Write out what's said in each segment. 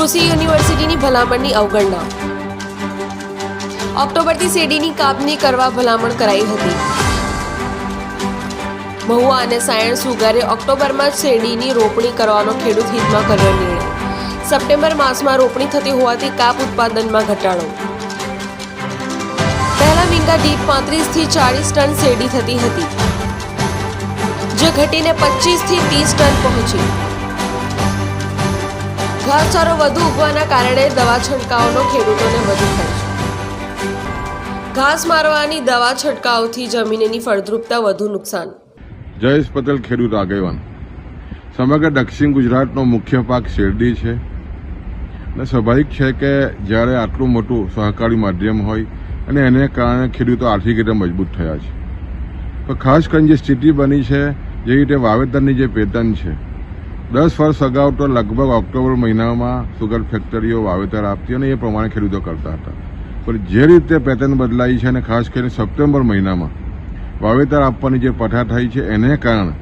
કૃષિ યુનિવર્સિટીની ભલામણની અવગણના. ઓક્ટોબરથી શેરડીની કાપણી કરવા ભલામણ કરાઈ હતી. મહુવા અને સાયણ સુગારે ઓક્ટોબરમાં શેરડીની રોપણી કરવાનો ખેડૂત હિતમાં કર્યો નિર્ણય. સપ્ટેમ્બર માસમાં રોપણી થતી હોવાથી કાપ ઉત્પાદનમાં ઘટાડો. પહેલા વીંગા દીઠ પાંત્રીસથી ચાળીસ ટન શેરડી થતી હતી. જે ઘટીને પચીસથી ત્રીસ ટન પહોંચી. ઘાસચારો વધુ ઉગવાના કારણે દવા છંટકાવનો ખેડૂતોને વધુ ખર્ચ ઘાસ મારવાની દવા છંટકાવથી જમીનની ફળદ્રુપતા વધુ નુકસાન. જયેશ પટેલ, ખેડૂત આગેવાન. સમગ્ર દક્ષિણ ગુજરાતનો મુખ્ય પાક શેરડી છે અને સ્વાભાવિક છે કે જ્યારે આટલું મોટું સહકારી માધ્યમ હોય અને એને કારણે ખેડૂતો આર્થિક રીતે મજબૂત થયા છે. તો ખાસ કરીને જે સ્થિતિ બની છે, જેવી રીતે વાવેતરની જે પેટર્ન છે દસ વર્ષ અગાઉ તો લગભગ ઓક્ટોબર મહિનામાં સુગર ફેક્ટરીઓ વાવેતર આપતી અને એ પ્રમાણે ખેડૂતો કરતા હતા. પણ જે રીતે પેટર્ન બદલાઈ છે અને ખાસ કરીને સપ્ટેમ્બર મહિનામાં વાવેતર આપવાની જે પઠા થઈ છે, એને કારણે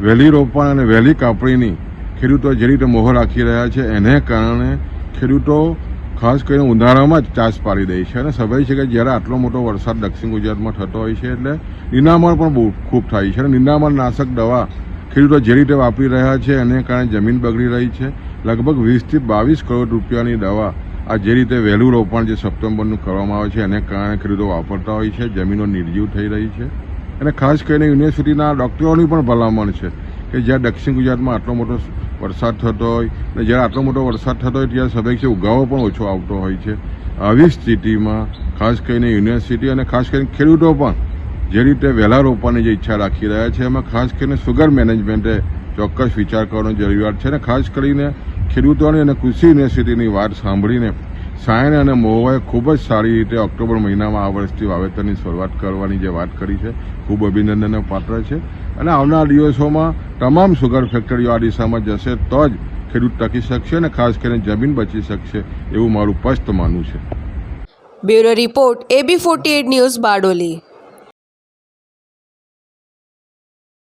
વહેલી રોપણ અને વહેલી કાપણીની ખેડૂતો જે રીતે મોહર રાખી રહ્યા છે, એને કારણે ખેડૂતો ખાસ કરીને ઉનાળામાં જ ચાસ પાડી દે છે. અને સભાઈ છે કે જ્યારે આટલો મોટો વરસાદ દક્ષિણ ગુજરાતમાં થતો હોય છે, એટલે નિંદામણ પણ બહુ ખૂબ થાય છે. અને નિંદામણ નાશક દવા ખેડૂતો જે રીતે વાપરી રહ્યા છે, એને કારણે જમીન બગડી રહી છે. લગભગ વીસથી બાવીસ કરોડ રૂપિયાની દવા આ જે રીતે વહેલું રોપણ જે સપ્ટેમ્બરનું કરવામાં આવે છે, એને કારણે ખેડૂતો વાપરતા હોય છે, જમીનો નિર્જીવ થઈ રહી છે. અને ખાસ કરીને યુનિવર્સિટીના ડૉક્ટરોની પણ ભલામણ છે કે જ્યાં દક્ષિણ ગુજરાતમાં આટલો મોટો વરસાદ થતો હોય અને જ્યારે આટલો મોટો વરસાદ થતો હોય ત્યારે સભેક્ષે ઉગાવો પણ ઓછો આવતો હોય છે. આવી સ્થિતિમાં ખાસ કરીને યુનિવર્સિટી અને ખાસ કરીને ખેડૂતો પણ જે રીતે વહેલા રોપવાની જે ઈચ્છા રાખી રહ્યા છે, એમાં ખાસ કરીને સુગર મેનેજમેન્ટે ચોક્કસ વિચાર કરવાની જરૂરિયાત છે અને ખાસ કરીને ખેડૂતોની અને કૃષિ યુનિવર્સિટીની વાત સાંભળીને સાયણ અને મહુવાએ ખૂબ જ સારી રીતે ઓક્ટોબર મહિનામાં આ વર્ષથી વાવેતરની શરૂઆત કરવાની જે વાત કરી છે, ખૂબ અભિનંદનને પાત્ર છે. અને આવનાર દિવસોમાં તમામ સુગર ફેક્ટરીઓ આ દિશામાં જશે તો જ ખેડૂત ટકી શકશે અને ખાસ કરીને જમીન બચી શકશે એવું મારું સ્પષ્ટ માનવું છે. Bureau report, AB forty news Bardoli.